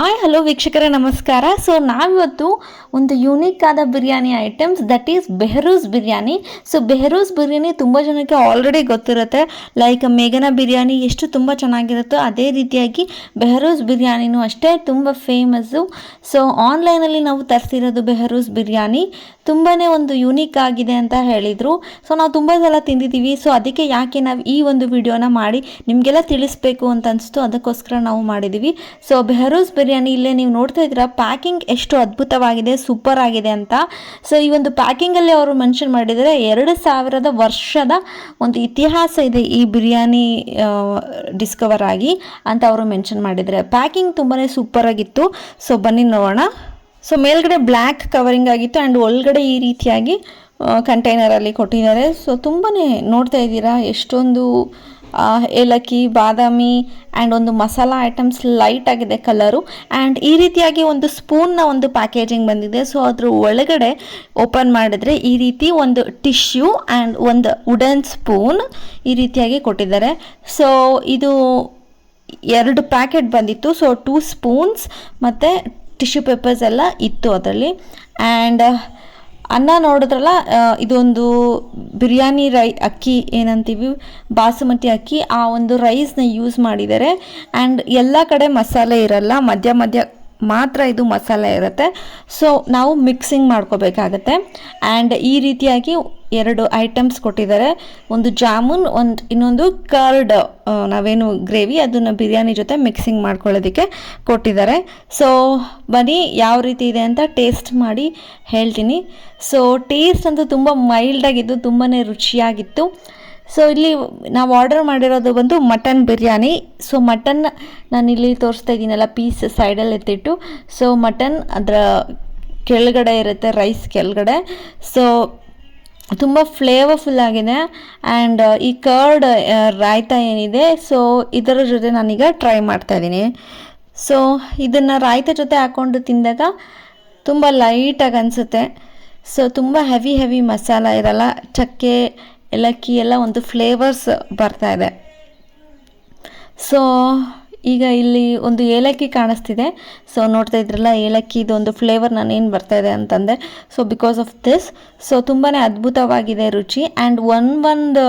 Hi, hello ವೀಕ್ಷಕರೇ, ನಮಸ್ಕಾರ. So ನಾವಿವತ್ತು ಒಂದು ಯೂನಿಕ್ ಆದ biryani items that is Behrouz biryani. So Behrouz biryani ತುಂಬ ಜನಕ್ಕೆ ಆಲ್ರೆಡಿ ಗೊತ್ತಿರುತ್ತೆ. ಲೈಕ್ ಮೇಘನ ಬಿರಿಯಾನಿ ಎಷ್ಟು ತುಂಬ ಚೆನ್ನಾಗಿರುತ್ತೋ ಅದೇ ರೀತಿಯಾಗಿ ಬೆಹರೂಸ್ ಬಿರಿಯಾನಿನೂ ಅಷ್ಟೇ ತುಂಬ ಫೇಮಸ್ಸು ಸೊ ಆನ್ಲೈನಲ್ಲಿ ನಾವು ತರಿಸಿರೋದು ಬೆಹರೂಸ್ ಬಿರಿಯಾನಿ. ತುಂಬಾ ಒಂದು ಯೂನಿಕ್ ಆಗಿದೆ ಅಂತ ಹೇಳಿದರು. ಸೊ ನಾವು ತುಂಬ ಸಲ ತಿಂದಿದ್ದೀವಿ. ಸೊ ಅದಕ್ಕೆ ಯಾಕೆ ನಾವು ಈ ಒಂದು ವಿಡಿಯೋನ ಮಾಡಿ ನಿಮಗೆಲ್ಲ ತಿಳಿಸ್ಬೇಕು ಅಂತ ಅನಿಸ್ತು. ಅದಕ್ಕೋಸ್ಕರ ನಾವು ಮಾಡಿದ್ದೀವಿ. ಸೊ ಬೆಹರೂಸ್ ಇಲ್ಲೇ ನೀವು ನೋಡ್ತಾ ಇದ್ದೀರಾ? ಪ್ಯಾಕಿಂಗ್ ಎಷ್ಟು ಅದ್ಭುತವಾಗಿದೆ, ಸೂಪರ್ ಆಗಿದೆ ಅಂತ. ಸೊ ಈ ಒಂದು ಪ್ಯಾಕಿಂಗಲ್ಲಿ ಅವರು ಮೆನ್ಷನ್ ಮಾಡಿದರೆ ಎರಡು ಸಾವಿರದ ವರ್ಷದ ಒಂದು ಇತಿಹಾಸ ಇದೆ ಈ ಬಿರಿಯಾನಿ ಡಿಸ್ಕವರ್ ಆಗಿ ಅಂತ ಅವರು ಮೆನ್ಷನ್ ಮಾಡಿದ್ದಾರೆ. ಪ್ಯಾಕಿಂಗ್ ತುಂಬಾ ಸೂಪರ್ ಆಗಿತ್ತು. ಸೊ ಬನ್ನಿ ನೋಡೋಣ. ಸೊ ಮೇಲ್ಗಡೆ ಬ್ಲ್ಯಾಕ್ ಕವರಿಂಗ್ ಆಗಿತ್ತು ಆ್ಯಂಡ್ ಒಳಗಡೆ ಈ ರೀತಿಯಾಗಿ ಕಂಟೈನರಲ್ಲಿ ಕೊಟ್ಟಿದ್ದಾರೆ. ಸೊ ತುಂಬಾ ನೋಡ್ತಾ ಇದ್ದೀರಾ? ಎಷ್ಟೊಂದು ಏಲಕ್ಕಿ, ಬಾದಾಮಿ ಆ್ಯಂಡ್ ಒಂದು ಮಸಾಲ ಐಟಮ್ಸ್ ಲೈಟ್ ಆಗಿದೆ ಕಲರು ಆ್ಯಂಡ್ ಈ ರೀತಿಯಾಗಿ ಒಂದು ಸ್ಪೂನ್ನ ಒಂದು ಪ್ಯಾಕೇಜಿಂಗ್ ಬಂದಿದೆ. ಸೊ ಅದ್ರ ಒಳಗಡೆ ಓಪನ್ ಮಾಡಿದ್ರೆ ಈ ರೀತಿ ಒಂದು ಟಿಶ್ಯೂ ಆ್ಯಂಡ್ ಒಂದು ವುಡನ್ ಸ್ಪೂನ್ ಈ ರೀತಿಯಾಗಿ ಕೊಟ್ಟಿದ್ದಾರೆ. ಸೊ ಇದು ಎರಡು ಪ್ಯಾಕೆಟ್ ಬಂದಿತ್ತು. ಸೊ ಟೂ ಸ್ಪೂನ್ಸ್ ಮತ್ತು ಟಿಶ್ಯೂ ಪೇಪರ್ಸ್ ಎಲ್ಲ ಇತ್ತು ಅದರಲ್ಲಿ. ಆ್ಯಂಡ್ ಅನ್ನ ನೋಡಿದ್ರಲ್ಲ ಇದೊಂದು ಬಿರಿಯಾನಿ ರೈ ಅಕ್ಕಿ ಏನಂತೀವಿ, ಬಾಸುಮತಿ ಅಕ್ಕಿ, ಆ ಒಂದು ರೈಸ್ನ ಯೂಸ್ ಮಾಡಿದ್ದಾರೆ ಆ್ಯಂಡ್ ಎಲ್ಲ ಕಡೆ ಮಸಾಲೆ ಇರಲ್ಲ, ಮಧ್ಯ ಮಧ್ಯ ಮಾತ್ರ ಇದು ಮಸಾಲೆ ಇರುತ್ತೆ. ಸೊ ನಾವು ಮಿಕ್ಸಿಂಗ್ ಮಾಡ್ಕೋಬೇಕಾಗತ್ತೆ. ಆ್ಯಂಡ್ ಈ ರೀತಿಯಾಗಿ ಎರಡು ಐಟಮ್ಸ್ ಕೊಟ್ಟಿದ್ದಾರೆ. ಒಂದು ಜಾಮೂನ್, ಒಂದು ಇನ್ನೊಂದು ಕರ್ಡ್ ನಾವೇನು ಗ್ರೇವಿ ಅದನ್ನು ಬಿರಿಯಾನಿ ಜೊತೆ ಮಿಕ್ಸಿಂಗ್ ಮಾಡ್ಕೊಳ್ಳೋದಕ್ಕೆ ಕೊಟ್ಟಿದ್ದಾರೆ. ಸೊ ಬನ್ನಿ ಯಾವ ರೀತಿ ಇದೆ ಅಂತ ಟೇಸ್ಟ್ ಮಾಡಿ ಹೇಳ್ತೀನಿ. ಸೊ ಟೇಸ್ಟ್ ಅಂತೂ ತುಂಬ ಮೈಲ್ಡಾಗಿದ್ದು ತುಂಬಾ ರುಚಿಯಾಗಿತ್ತು. ಸೊ ಇಲ್ಲಿ ನಾವು ಆರ್ಡರ್ ಮಾಡಿರೋದು ಬಂದು ಮಟನ್ ಬಿರಿಯಾನಿ. ಸೊ ಮಟನ್ ನಾನು ಇಲ್ಲಿ ತೋರಿಸ್ತಾ ಇದ್ದೀನಲ್ಲ ಪೀಸ್ ಸೈಡಲ್ಲಿ ಎತ್ತಿಟ್ಟು. ಸೊ ಮಟನ್ ಅದರ ಕೆಳಗಡೆ ಇರುತ್ತೆ ರೈಸ್ ಕೆಳಗಡೆ. ಸೊ ತುಂಬ ಫ್ಲೇವರ್ಫುಲ್ ಆಗಿದೆ. ಆ್ಯಂಡ್ ಈ ಕರ್ಡ್ ರಾಯ್ತ ಏನಿದೆ ಸೊ ಇದರ ಜೊತೆ ನಾನೀಗ ಟ್ರೈ ಮಾಡ್ತಾ ಇದ್ದೀನಿ. ಸೊ ಇದನ್ನು ರಾಯ್ತ ಜೊತೆ ಹಾಕ್ಕೊಂಡು ತಿಂದಾಗ ತುಂಬ ಲೈಟಾಗಿ ಅನಿಸುತ್ತೆ. ಸೊ ತುಂಬ ಹೆವಿ ಹೆವಿ ಮಸಾಲ ಇರಲ್ಲ, ಚಕ್ಕೆ, ಏಲಕ್ಕಿ, ಎಲ್ಲ ಒಂದು ಫ್ಲೇವರ್ಸ್ ಬರ್ತಾ ಇದೆ. ಸೊ ಈಗ ಇಲ್ಲಿ ಒಂದು ಏಲಕ್ಕಿ ಕಾಣಿಸ್ತಿದೆ. ಸೊ ನೋಡ್ತಾ ಇದ್ರಲ್ಲ ಏಲಕ್ಕಿದು ಒಂದು ಫ್ಲೇವರ್ ನಾನೇನು ಬರ್ತಾ ಇದೆ ಅಂತಂದರೆ so because of this so ತುಂಬಾ ಅದ್ಭುತವಾಗಿದೆ ರುಚಿ. ಆ್ಯಂಡ್ ಒನ್ ಒಂದು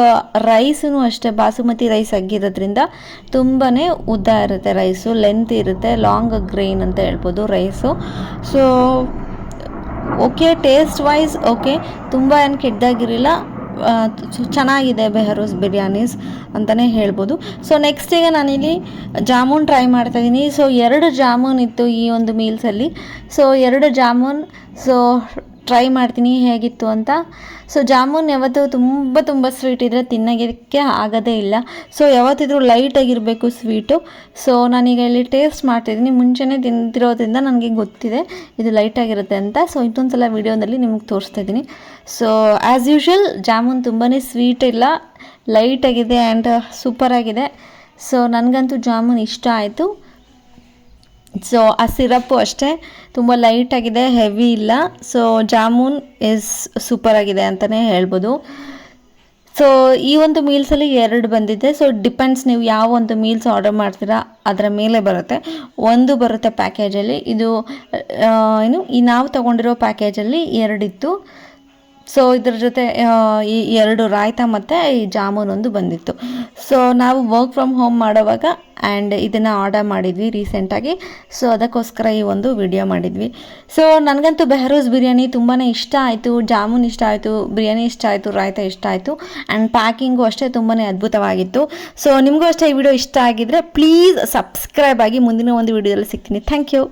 ರೈಸೂ ಅಷ್ಟೇ, ಬಾಸುಮತಿ ರೈಸ್ ಅಗ್ಗಿರೋದ್ರಿಂದ ತುಂಬಾ ಉದ್ದ ಇರುತ್ತೆ ರೈಸು ಲೆಂತ್ ಇರುತ್ತೆ ಲಾಂಗ್ ಗ್ರೈನ್ ಅಂತ ಹೇಳ್ಬೋದು rice so okay taste wise okay ತುಂಬ ಏನು ಕೆಟ್ಟದಾಗಿರಲಿಲ್ಲ. ಚೆನ್ನಾಗಿದೆ ಬೆಹರೂಸ್ ಬಿರಿಯಾನೀಸ್ ಅಂತಲೇ ಹೇಳ್ಬೋದು. ಸೊ ನೆಕ್ಸ್ಟ್ ಈಗ ನಾನಿಲ್ಲಿ ಜಾಮೂನ್ ಟ್ರೈ ಮಾಡ್ತಾಯಿದ್ದೀನಿ ಸೊ ಎರಡು ಜಾಮೂನ್ ಇತ್ತು ಈ ಒಂದು ಮೀಲ್ಸಲ್ಲಿ ಸೊ ಎರಡು ಜಾಮೂನ್ ಸೊ ಟ್ರೈ ಮಾಡ್ತೀನಿ ಹೇಗಿತ್ತು ಅಂತ. ಸೊ ಜಾಮೂನ್ ಯಾವತ್ತೂ ತುಂಬ ತುಂಬ ಸ್ವೀಟ್ ಇದ್ದರೆ ತಿನ್ನೋದಕ್ಕೆ ಆಗೋದೇ ಇಲ್ಲ. ಸೊ ಯಾವತ್ತಿದ್ರೂ ಲೈಟಾಗಿರಬೇಕು ಸ್ವೀಟು ಸೊ ನಾನೀಗ ಇಲ್ಲಿ ಟೇಸ್ಟ್ ಮಾಡ್ತಿದ್ದೀನಿ. ಮುಂಚೆನೇ ತಿಂದಿರೋದ್ರಿಂದ ನನಗೆ ಗೊತ್ತಿದೆ ಇದು ಲೈಟಾಗಿರುತ್ತೆ ಅಂತ. ಸೊ ಇನ್ನೊಂದು ಸಲ ವೀಡಿಯೋದಲ್ಲಿ ನಿಮಗೆ ತೋರಿಸ್ತಾ ಇದ್ದೀನಿ. ಸೊ ಆ್ಯಸ್ ಯೂಶ್ವಲ್ ಜಾಮೂನ್ ತುಂಬಾ ಸ್ವೀಟ್ ಇಲ್ಲ. ಲೈಟಾಗಿದೆ ಆ್ಯಂಡ್ ಸೂಪರಾಗಿದೆ ಸೊ ನನಗಂತೂ ಜಾಮೂನ್ ಇಷ್ಟ ಆಯಿತು. ಸೊ ಆ ಸಿರಪ್ಪು ಅಷ್ಟೇ. ತುಂಬ ಲೈಟಾಗಿದೆ ಹೆವಿ ಇಲ್ಲ. ಸೊ ಜಾಮೂನ್ ಇಸ್ ಸೂಪರ್ ಆಗಿದೆ ಅಂತಲೇ ಹೇಳ್ಬೋದು. ಸೊ ಈ ಒಂದು ಮೀಲ್ಸಲ್ಲಿ ಎರಡು ಬಂದಿದೆ. ಸೊ ಡಿಪೆಂಡ್ಸ್ ನೀವು ಯಾವ ಒಂದು ಮೀಲ್ಸ್ ಆರ್ಡರ್ ಮಾಡ್ತೀರಾ, ಅದರ ಮೇಲೆ ಬರುತ್ತೆ. ಒಂದು ಬರುತ್ತೆ ಪ್ಯಾಕೇಜಲ್ಲಿ ಇದು ಏನು, ಈ ನಾವು ತಗೊಂಡಿರೋ ಪ್ಯಾಕೇಜಲ್ಲಿ ಎರಡಿತ್ತು. ಸೊ ಇದ್ರ ಜೊತೆ ಈ ಎರಡು ರಾಯ್ತ ಮತ್ತು ಈ ಜಾಮೂನ್ ಒಂದು ಬಂದಿತ್ತು. ಸೊ ನಾವು ವರ್ಕ್ ಫ್ರಮ್ ಹೋಮ್ ಮಾಡೋವಾಗ ಆ್ಯಂಡ್ ಇದನ್ನು ಆರ್ಡರ್ ಮಾಡಿದ್ವಿ ರೀಸೆಂಟಾಗಿ ಸೊ ಅದಕ್ಕೋಸ್ಕರ ಈ ಒಂದು ವಿಡಿಯೋ ಮಾಡಿದ್ವಿ. ಸೊ ನನಗಂತೂ ಬೆಹರೂಸ್ ಬಿರಿಯಾನಿ ತುಂಬಾ ಇಷ್ಟ ಆಯಿತು. ಜಾಮೂನ್ ಇಷ್ಟ ಆಯಿತು, ಬಿರಿಯಾನಿ ಇಷ್ಟ ಆಯಿತು, ರಾಯ್ತ ಇಷ್ಟ ಆಯಿತು. ಆ್ಯಂಡ್ ಪ್ಯಾಕಿಂಗು ಅಷ್ಟೇ ತುಂಬಾ ಅದ್ಭುತವಾಗಿತ್ತು. ಸೊ ನಿಮಗೂ ಅಷ್ಟೇ ಈ ವಿಡಿಯೋ ಇಷ್ಟ ಆಗಿದ್ರೆ ಪ್ಲೀಸ್ ಸಬ್ಸ್ಕ್ರೈಬ್ ಆಗಿ ಮುಂದಿನ ಒಂದು ವಿಡಿಯೋದಲ್ಲಿ ಸಿಗ್ತೀನಿ. Thank you